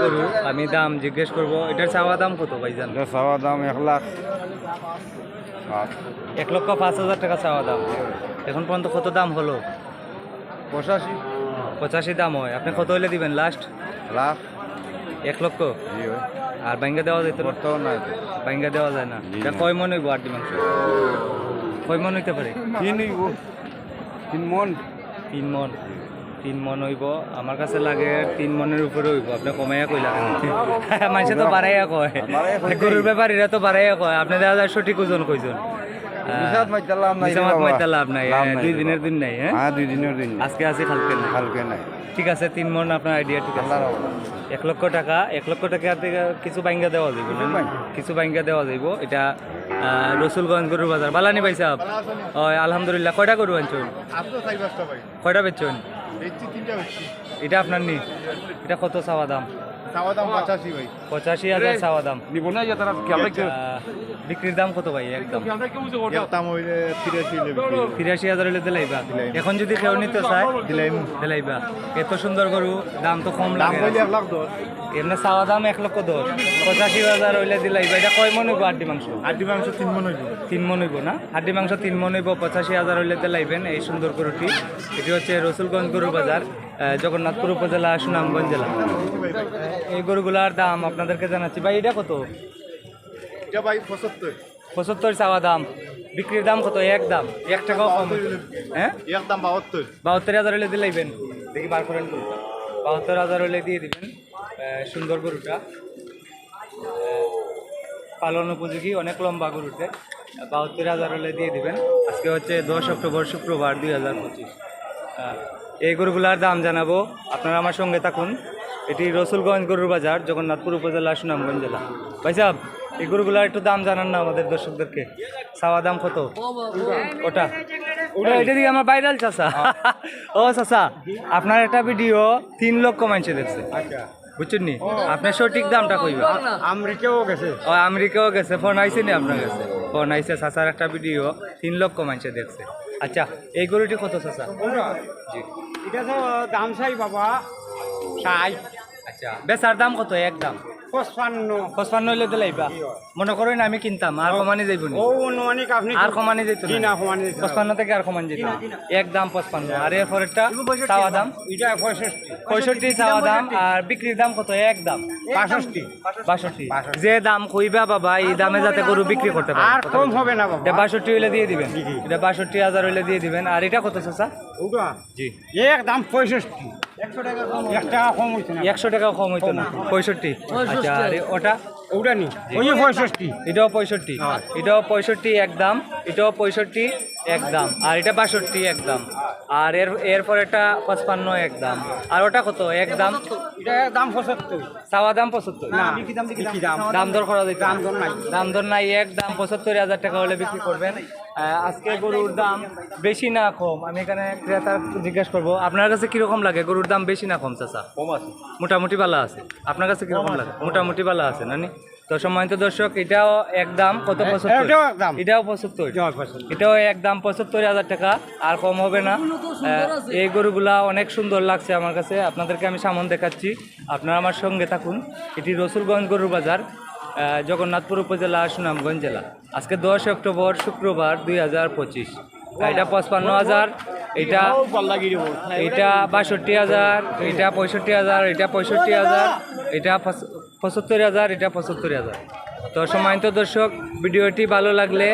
গরু আমি দাম জিজ্ঞেস করব এটার চাওয়া দাম কত ভাইজান? এটা চাওয়া দাম এক লাখ এক লক্ষ পাঁচ হাজার টাকা চাওয়া দাম। এখন পর্যন্ত কত দাম হলো? পঁচাশি। পঁচাশি দাম হয়। আপনি কত হলে দিবেন লাস্ট লাখ। এক লক্ষ? আর ব্যাঙ্গা দেওয়া যেত না? ব্যাঙ্গা দেওয়া যায় না। এটা। কয় মন হইব আটটি মাংস কয় মন হইতে পারে? তিন তিন মন। তিন মন। তিন মন হইব। আমার কাছে লাগে তিন মনের উপরে হইব। আপনি কমাইয়া কইলা মানুষে তো বাড়াইয়া কয়। গরুর ব্যাপারীরা তো বাড়াইয়া কয়। আপনি দেখা যায় সঠিক ওজন কইজন হ্যাঁ, দুই রে দিনের দিন নাই হ্যাঁ? হ্যাঁ দুই দিনের দিন। আজকে আছে কালকে নাই। কালকে নাই। ঠিক আছে তিন মন আপনার আইডিয়া ঠিক আছে। এক লক্ষ টাকা এক লক্ষ টাকা থেকে কিছু বাইঙ্গা দেওয়া যাইব কিছু বাইঙ্গা। দেওয়া যাইব। এটা রসুলগঞ্জ গরুর বাজার। বালানি ভাই সাহেব। আলহামদুলিল্লাহ। কয়টা গরু আনছেন? কয়টা বেচছেন? এটা আপনার নি। এটা কত চাওয়া দাম? চাওয়া দাম পঁচাশি ভাই। পঁচাশি হাজার চাওয়া দাম নিব না তারা বিক্রির দাম কত ভাই একদম? দাম হইলে তিরাশি হইলে। তিরাশি হাজার হলে দিলাইবা এখন যদি কেউ নিতে চায় দিলাইমু। দিলাইবা এত সুন্দর গরু দাম তো কম দাম লাগে হইলে এক লাখ দশ। এমনি চাওয়া দাম এক লক্ষ দশ। পঁচাশি হাজার হইলে দিলাইবা এটা কয় মন হইব আড্ডি মাংস? আটটি মাংস তিন মন হইব। তিন মন হইব না? হাড্ডি মাংস তিন মন হইব পঁচাশি হাজার হইলে দিলাইবেন এই সুন্দর গরুটি। এটি হচ্ছে রসুলগঞ্জ গরু বাজার। জগন্নাথপুর উপজেলা সুনামগঞ্জ জেলা। এই গরুগুলার দাম আপনাদেরকে জানাচ্ছি। ভাই এটা কত? এটা ভাই পঁচাত্তর। পঁচাত্তর চাওয়া দাম। বিক্রির দাম কত? এক দাম। এক টাকাও কম হ্যাঁ? এক দাম বাহাত্তর। বাহাত্তর হাজার হলে দিলাইবেন দেখি বার করেন বাহাত্তর হাজার হলে দিয়ে দিবেন সুন্দর গরুটা। পালন উপযোগী অনেক লম্বা গরুতে। বাহাত্তর হাজার হলে দিয়ে দিবেন। আজকে হচ্ছে দশ অক্টোবর শুক্রবার দুই হাজার পঁচিশ। এই গরুগুলার দাম জানাব। আপনারা আমার সঙ্গে থাকুন। এটি রসুলগঞ্জ গরুর বাজার জগন্নাথপুর উপজেলা সুনামগঞ্জ জেলা। ভাই সাহেব এই গরুগুলার একটু দাম জানান না আমাদের দর্শকদেরকে। সাওয়া দাম কত? ওটা। ওটা এটা দিকে আমার ভাইরাল চাষা ও চাষা আপনার একটা ভিডিও তিন লক্ষ মানুষে দেখছে। বুঝছেন নি? আপনার সঠিক দামটা কইবা। আমেরিকাও গেছে। ও আমেরিকাও গেছে। ফোন আইছে নি আপনার কাছে? ফোন আইছে চাচার একটা ভিডিও। তিন লক্ষ মানুষে দেখছে। আচ্ছা এই গরুটি কত চাচা? জি। এটা তো দাম চাই বাবা। চাই আচ্ছা বেচার দাম কত? এক দাম। পঁচপান্ন। পঁচপান্ন হইলে দিলাইবা মনে করেন আমি কিনতাম আর কমানি যাইব ও অনুমানিক আপনি আর কমানি যেত না, কমানি যেত পঁচপান্ন থেকে আর কমানি না। এক দাম পঁচপান্ন। আর এর পরেরটা চাওয়া দাম। এটা পঁয়ষট্টি। পঁয়ষট্টি চাওয়া দাম আর বিক্রির দাম কত? এক দাম। বাষট্টি। বাষট্টি। যে দাম কইবা বাবা এই দামে যাতে গরু বিক্রি করতে পারে। আর কম হবে না বাবা। বাষট্টি হইলে দিয়ে দিবেন। এটা বাষট্টি হাজার হইলে দিয়ে দিবেন। আর এটা কত চাচা? জি। এক দাম পঁয়ষট্টি। এক টাকা কম একশো হইতো না। পঁয়ষট্টি। আচ্ছা আর ওটা? ওটা নি ওই পঁয়ষট্টি। এটাও পঁয়ষট্টি। এটাও পঁয়ষট্টি এক দাম এটাও পঁয়ষট্টি এক দাম আর এটা বাষট্টি এক দাম। আর এর এরপর এটা পঁচপান্ন এক দাম আর ওটা কত? এক দাম এটা দাম পঁচাত্তর। চাওয়া দাম পঁচাত্তর? দাম দাম। দর করা যায় দাম দর নাই। দাম দর নাই এক দাম পঁচাত্তর হাজার টাকা হলে বিক্রি করবেন। আহ, আজকে গরুর দাম বেশি না কম। আমি এখানে ক্রেতার জিজ্ঞাসা করব আপনার কাছে কীরকম লাগে? গরুর দাম বেশি না কম চাচা? কম আছে। মোটামুটি ভালো আছে। আপনার কাছে কীরকম লাগে? মোটামুটি ভালো আছে নানি? তো সম্মানিত দর্শক এটাও এক দাম কত পঁচাত্তর? এটাও পঁচাত্তর? এটাও। এক দাম পঁচাত্তর হাজার টাকা আর কম হবে না। এই গরুগুলা অনেক সুন্দর লাগছে আমার কাছে। আপনাদেরকে আমি সামন দেখাচ্ছি। আপনারা আমার সঙ্গে থাকুন। এটি রসুলগঞ্জ গরুর বাজার জগন্নাথপুর উপজেলা সুনামগঞ্জ জেলা। আজকে দশ অক্টোবর শুক্রবার দুই হাজার পঁচিশ। এটা পঁচপান্ন হাজার এটা এটা বাষট্টি হাজার এটা পঁয়ষট্টি হাজার এটা পঁয়ষট্টি হাজার এটা পঁচাত্তর হাজার, এটা পঁচাত্তর হাজার। তো সম্মানিত দর্শক, ভিডিওটি ভালো লাগলে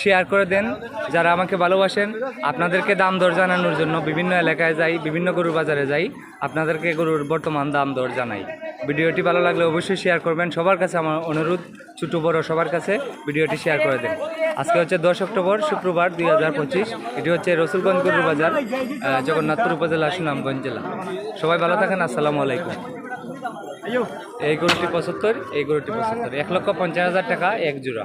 শেয়ার করে দেন। যারা আমাকে ভালোবাসেন, আপনাদেরকে দাম দর জানানোর জন্য বিভিন্ন এলাকায় যাই, বিভিন্ন গরুর বাজারে যাই, আপনাদেরকে গরুর বর্তমান দাম দর জানাই। ভিডিওটি ভালো লাগলে অবশ্যই শেয়ার করবেন। সবার কাছে আমার অনুরোধ, ছোটো বড় সবার কাছে ভিডিওটি শেয়ার করে দেন। আজকে হচ্ছে দশ অক্টোবর, শুক্রবার দুই হাজার পঁচিশ। এটি হচ্ছে রসুলগঞ্জ গরুর বাজার জগন্নাথপুর উপজেলা, সুনামগঞ্জ জেলা। সবাই ভালো থাকেন, আসসালামু আলাইকুম। এই গরুটি পঁচাত্তর এই গরুটি পঁচাত্তর। এক লক্ষ পঞ্চাশ হাজার টাকা এক জোড়া।